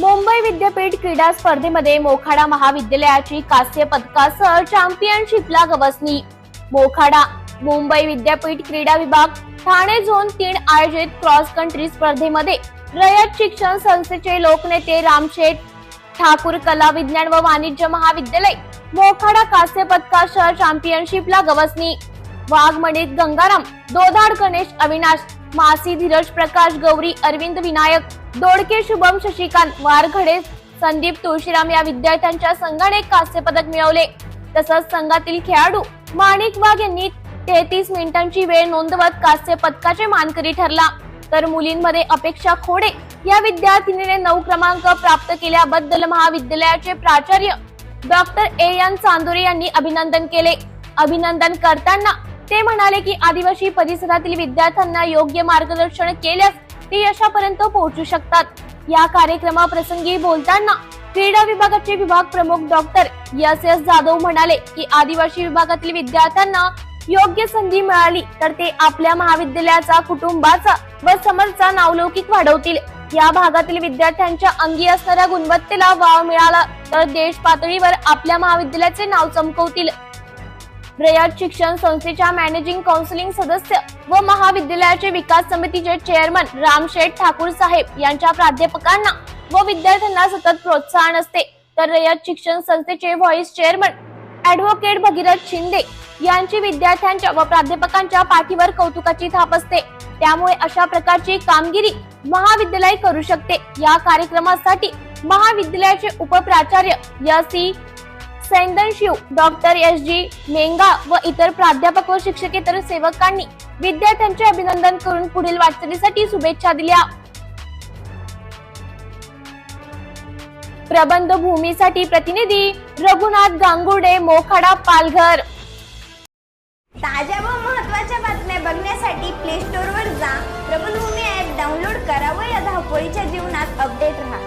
मुंबई विद्यापीठ क्रीडा स्पर्धेमध्ये मोखाडा महाविद्यालयाची कांस्य पदकासह चॅम्पियनशिपला गवसणी. मोखाडा मुंबई विद्यापीठ क्रीडा विभाग ठाणे झोन तीन आयोजित क्रॉस कंट्री स्पर्धेमध्ये रयत शिक्षण संस्थेचे लोकनेते रामशेठ ठाकूर कला विज्ञान व वाणिज्य महाविद्यालय मोखाडा कांस्य पदकासह चॅम्पियनशिपला गवसणी. वाघमणीत गंगाराम दोधाड गणेश अविनाश मासी धीरज प्रकाश गौरी अरविंद विनायक दोडके शुभम शशिकांत वारघडे संदीप तुळशीराम या विद्यार्थ्यांच्या संघाने कांस्य पदक मिळवले. तसंच संघातील खेळाडू माणिक वाघ यांनी तेहतीस मिनिटांची वेळ नोंदवत कांस्य पदकाचे मानकरी ठरला. तर मुलींमध्ये अपेक्षा खोडे या विद्यार्थिनीने नऊ क्रमांक प्राप्त केल्याबद्दल महाविद्यालयाचे प्राचार्य डॉक्टर ए एन चांदोरे यांनी अभिनंदन केले. अभिनंदन करताना ते म्हणाले की आदिवासी परिसरातील विद्यार्थ्यांना योग्य मार्गदर्शन केल्यास ते यशापर्यंत पोहोचू शकतात. या कार्यक्रमाप्रसंगी बोलताना क्रीडा विभागाचे विभाग प्रमुख डॉक्टर एस एस जाधव म्हणाले की आदिवासी विभागातील विद्यार्थ्यांना योग्य संधी मिळाली तर ते आपल्या महाविद्यालयाचा कुटुंबाचा व समाजाचा नावलौकिक वाढवतील. या भागातील विद्यार्थ्यांच्या अंगी असणाऱ्या गुणवत्तेला वाव मिळाला तर देश पातळीवर आपल्या महाविद्यालयाचे नाव चमकवतील. रयत शिक्षण संस्थेच्या मॅनेजिंग काउन्सिलिंग सदस्य व महाविद्यालयाचे विकास समितीचे चेअरमन रामशेठ ठाकूर साहेब यांच्या प्राध्यापकांना व विद्यार्थ्यांना सतत प्रोत्साहन असते. तर रयत शिक्षण संस्थेचे vice chairman advocate Bhagirath Shinde यांची विद्यार्थ्यांच्या व प्राध्यापकांच्या पाठीवर कौतुकाची थाप असते. त्यामुळे अशा प्रकारची कामगिरी महाविद्यालय करू शकते. या कार्यक्रमासाठी महाविद्यालयाचे उपप्राचार्य Y C Saindanshiv doctor S G Menga व इतर प्राध्यापक व शिक्षकेतर सेवकांनी विद्यार्थ्यांचे अभिनंदन करून पुढील वाटचालीसाठी शुभेच्छा दिल्या. प्रबंध भूमीसाठी प्रतिनिधी रघुनाथ गांगुडे मोखाडा पालघर. ताज्या व महत्त्वाच्या बातम्या बघण्यासाठी प्ले स्टोअरवर जा. प्रबलभूमी ऍप डाउनलोड करा व या धावपळीच्या जीवनात अपडेट राहा.